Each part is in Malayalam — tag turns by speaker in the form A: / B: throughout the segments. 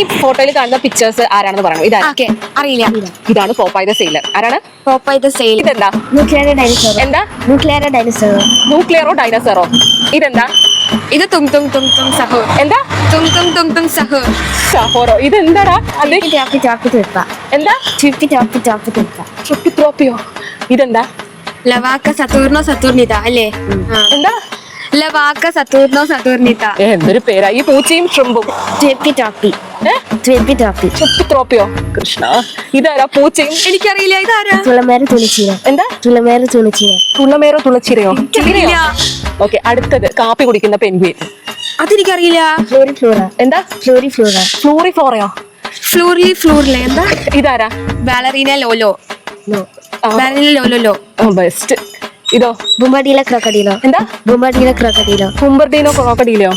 A: ഈ ഫോട്ടോയിൽ കാണുന്ന പിക്ചേഴ്സ് ആരാണെന്ന് പറയണം.
B: ഇതാണ് അറിയില്ല.
A: ഇതാണ് പോപ്പായ സെയിലർ ആരാണ്?
B: പോപ്പായത് സെയിൽ
A: ഇതെന്താ?
B: ന്യൂക്ലിയർ ഡൈനോസർ
A: എന്താ?
B: ന്യൂക്ലിയർ ഡൈനോസർ
A: ന്യൂക്ലിയറോ ഡൈനോസറോ ഇതെന്താ?
B: ഇത് തും തും തും തും സഹോ
A: എന്താ?
B: തും തും തും തും സഹോ സഹോറോ ഇത് എന്താടാ
A: എന്താ? ഇതെന്താ?
B: ലവാക്ക സത്തൂർണോ സത്തൂർണിതാ അല്ലേ?
A: എന്താ?
B: ലവാക്ക സത്തൂർണോ സത്തൂർണിത
A: ഏ, എന്തൊരു പേരാ? ഈ പൂച്ചയും ഷ്രിമ്പും
B: ട്വപ്പി ടോപ്പി
A: ഏ?
B: ട്വപ്പി ടോപ്പി
A: ചുട്ടിത്രോപ്പിയോ കൃഷ്ണ ഇതാരാ പൂച്ചയും?
B: എനിക്കറിയില്ല ഇതാരാ?
C: തുളമേറ് തുണിച്ചീര
A: എന്താ?
C: തുളമേറ് തുണിച്ചീര
A: തുള്ളമേറോ തുളച്ചിരയോ?
B: എനിക്കറിയില്ല.
A: ഓക്കെ അടുത്തത് കാപ്പി കുടിക്കുന്ന പെൻഗ്വിൻ
B: അതെനിക്കറിയില്ല.
C: ഫ്ലോറി ഫ്ലോറ
A: എന്താ?
C: ഫ്ലോറി ഫ്ലോറ
A: ഫ്ലൂറി ഫ്ലോറയോ
B: ഫ്ലൂറിലി ഫ്ലൂറിലെ എന്താ?
A: ഇതാരാ?
B: ബാലറീന ലോലോ. Ballerina
A: best. ഇതോ?
C: ബുംബാഡിയിലെ ക്രോക്കഡീലോ
A: എന്താ?
C: ബുംബാഡിയിലെ ക്രോക്കഡീലോ
A: കുമ്പർദീനോ ക്രോക്കഡീലയോ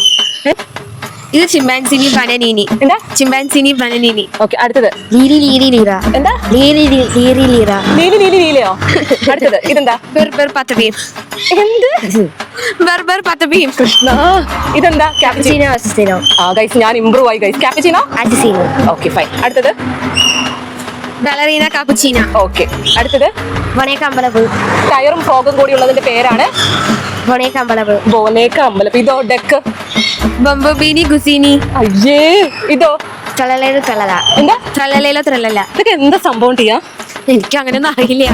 B: ഇത് ചിമ്പാൻസിനി ബനനീനി
A: എന്താ?
B: ചിമ്പാൻസിനി ബനനീനി
A: ഓക്കെ അടുത്തത്.
C: Liri Liri Lira.
A: എന്താ?
C: Liri Liri Lira.
A: നീലി നീലി ലീലയോ? അടുത്തത് ഇതെന്താ?
B: ബെർബർ പത്തബീം
A: എന്ത്?
B: ബെർബർ പത്തബീം
A: കൃഷ്ണ. ഇതെന്താ? ക്യാപിച്ചിനോ
C: അസിസീനോ
A: ആ ഗൈസ് ഞാൻ ഇംപ്രൂവ് ആയി ഗൈസ് ക്യാപിച്ചിനോ
C: അസിസീനോ
A: ഓക്കെ ഫൈൻ അടുത്തത്.
B: ബാലറീന കാപ്പുച്ചീന
A: ഓക്കെ അടുത്തത്?
C: വണേക്ക അമ്പലപ്പ്
A: ടയറും ഫോഗും കൂടി ഉള്ളതിന്റെ പേരാണ്?
C: വണേക്ക അമ്പലപ്പ്
A: ബോനേക്ക അമ്പലം ഇതോ ഡെക്ക്
B: ബംബബീനി ഗുസീനി.
A: അയ്യേ ഇതോ?
C: തളലേറ് തളല
A: എന്താ?
B: ത്രലലേലോ ത്രലല
A: ഇതൊക്കെ എന്താ സംഭവം ചെയ്യാ
B: എനിക്ക് അങ്ങനെയൊന്നും അറിയില്ല.